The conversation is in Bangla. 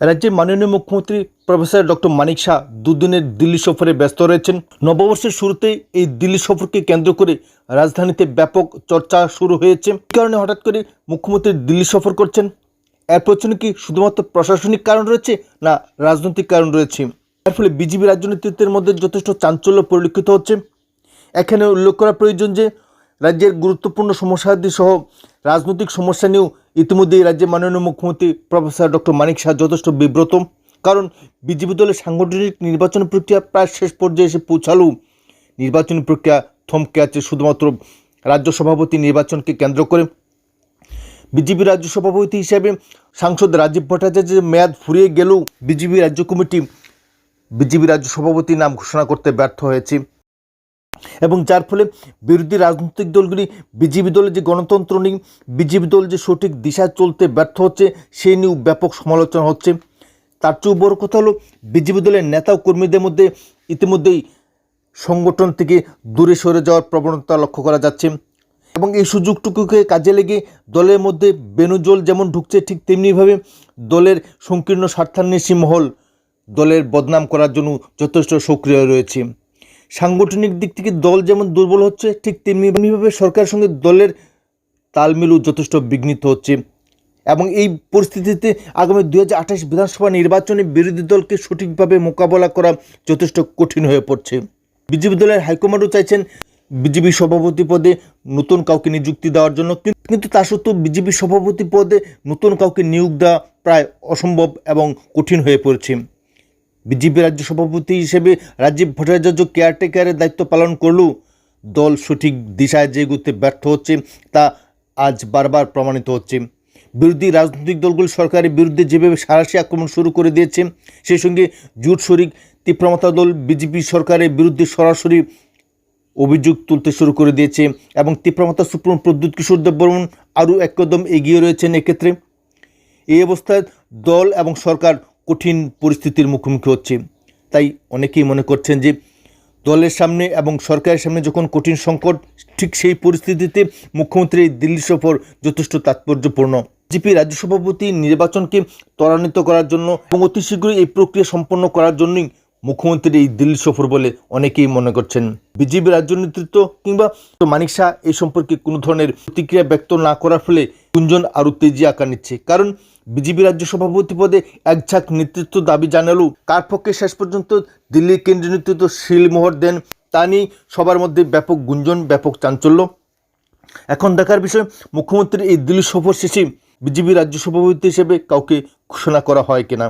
রাজ্যের মাননীয় মুখ্যমন্ত্রী প্রফেসর ডক্টর মানিক শাহ দুদিনের দিল্লি সফরে ব্যস্ত রয়েছেন। নববর্ষের শুরুতে এই দিল্লি সফরকে কেন্দ্র করে রাজধানীতে ব্যাপক চর্চা শুরু হয়েছে। কারণে হঠাৎ করে মুখ্যমন্ত্রী দিল্লি সফর করছেন। এর পেছনে কি শুধুমাত্র প্রশাসনিক কারণ রয়েছে না রাজনৈতিক কারণ রয়েছে? এর ফলে বিজেপি রাজ্য নেতৃত্বের মধ্যে যথেষ্ট চাঞ্চল্য পরিলক্ষিত হচ্ছে। এখানে উল্লেখ করা প্রয়োজন যে, রাজ্যের গুরুত্বপূর্ণ সমস্যাদি সহ রাজনৈতিক সমস্যা নিয়েও ইতিমধ্যেই রাজ্যের মাননীয় মুখ্যমন্ত্রী প্রফেসর ডক্টর মানিক শাহ যথেষ্ট বিব্রত। কারণ বিজেপি দলের সাংগঠনিক নির্বাচন প্রক্রিয়া প্রায় শেষ পর্যায়ে এসে পৌঁছালেও নির্বাচনী প্রক্রিয়া থমকে আছে শুধুমাত্র রাজ্য সভাপতি নির্বাচনকে কেন্দ্র করে। বিজেপি রাজ্য সভাপতি হিসেবে সাংসদ রাজীব ভট্টাচার্যের মেয়াদ ফুরিয়ে গেলেও বিজেপি রাজ্য কমিটি, বিজেপি রাজ্য সভাপতির নাম ঘোষণা করতে ব্যর্থ হয়েছে। এবং যার ফলে বিরোধী রাজনৈতিক দলগুলি, বিজেপি দলের যে গণতন্ত্র নেই বিজেপি দল যে সঠিক দিশা চলতে ব্যর্থ হচ্ছে, সেই নিয়েও ব্যাপক সমালোচনা হচ্ছে। তার চেয়েও বড় কথা হলো, বিজেপি দলের নেতা ও কর্মীদের মধ্যে ইতিমধ্যেই সংগঠন থেকে দূরে সরে যাওয়ার প্রবণতা লক্ষ্য করা যাচ্ছে। এবং এই সুযোগটুকুকে কাজে লেগে দলের মধ্যে বেনুজল যেমন ঢুকছে, ঠিক তেমনিভাবে দলের সংকীর্ণ স্বার্থান্বেষী মহল দলের বদনাম করার জন্য যথেষ্ট সক্রিয় রয়েছে। সাংগঠনিক দিক থেকে দল যেমন দুর্বল হচ্ছে, ঠিক তেমনিভাবে সরকারের সঙ্গে দলের তালমিলও যথেষ্ট বিঘ্নিত হচ্ছে। এবং এই পরিস্থিতিতে আগামী দু হাজার আঠাশ বিধানসভা নির্বাচনে বিরোধী দলকে সঠিকভাবে মোকাবেলা করা যথেষ্ট কঠিন হয়ে পড়ছে। বিজেপি দলের হাইকমান্ডও চাইছেন বিজেপি সভাপতি পদে নতুন কাউকে নিযুক্তি দেওয়ার জন্য। কিন্তু তা সত্ত্বেও বিজেপি সভাপতি পদে নতুন কাউকে নিয়োগ দেওয়া প্রায় অসম্ভব এবং কঠিন হয়ে পড়েছে। বিজেপি রাজ্য সভাপতি হিসেবে রাজীব ভট্টাচার্য কেয়ারটেকারের দায়িত্ব পালন করলেও দল সঠিক দিশায় যে এগুতে ব্যর্থ হচ্ছে, তা আজ বারবার প্রমাণিত হচ্ছে। বিরোধী রাজনৈতিক দলগুলি সরকারের বিরুদ্ধে যেভাবে সারাশি আক্রমণ শুরু করে দিয়েছে, সেই সঙ্গে জুট শরিক তীব্রমতা দল বিজেপি সরকারের বিরুদ্ধে সরাসরি অভিযোগ তুলতে শুরু করে দিয়েছে এবং তীব্রমতা সুপ্রিম প্রদ্যুৎ কিশোর দেববর্মন আরও একদম এগিয়ে রয়েছেন এক্ষেত্রে। এই অবস্থায় দল এবং সরকার কঠিন পরিস্থিতির মুখোমুখি হচ্ছে। তাই অনেকেই মনে করছেন যে দলের সামনে এবং সরকারের সামনে যখন কঠিন সংকট, ঠিক সেই পরিস্থিতিতে মুখ্যমন্ত্রীর দিল্লি সফর যথেষ্ট তাৎপর্যপূর্ণ। জিপি রাজ্য সভাপতি নির্বাচনকে ত্বরান্বিত করার জন্য এবং অতি শীঘ্রই এই প্রক্রিয়া সম্পন্ন করার জন্যই মুখ্যমন্ত্রীর এই দিল্লি সফর বলে অনেকেই মনে করছেন। বিজেপি রাজ্য নেতৃত্ব কিংবা মানিক শাহ এই সম্পর্কে কোনো ধরনের প্রতিক্রিয়া ব্যক্ত না করার ফলে গুঞ্জন আরও তেজি আকার নিচ্ছে। কারণ বিজেপি রাজ্য সভাপতি পদে একঝাঁক নেতৃত্ব দাবি জানালেও কার পক্ষে শেষ পর্যন্ত দিল্লির কেন্দ্রীয় নেতৃত্ব শিলমোহর দেন। তা নিয়ে সবার মধ্যে ব্যাপক গুঞ্জন, ব্যাপক চাঞ্চল্য। এখন দেখার বিষয়, মুখ্যমন্ত্রীর এই দিল্লি সফর শেষে বিজেপি রাজ্য সভাপতি হিসেবে কাউকে ঘোষণা করা হয় কিনা?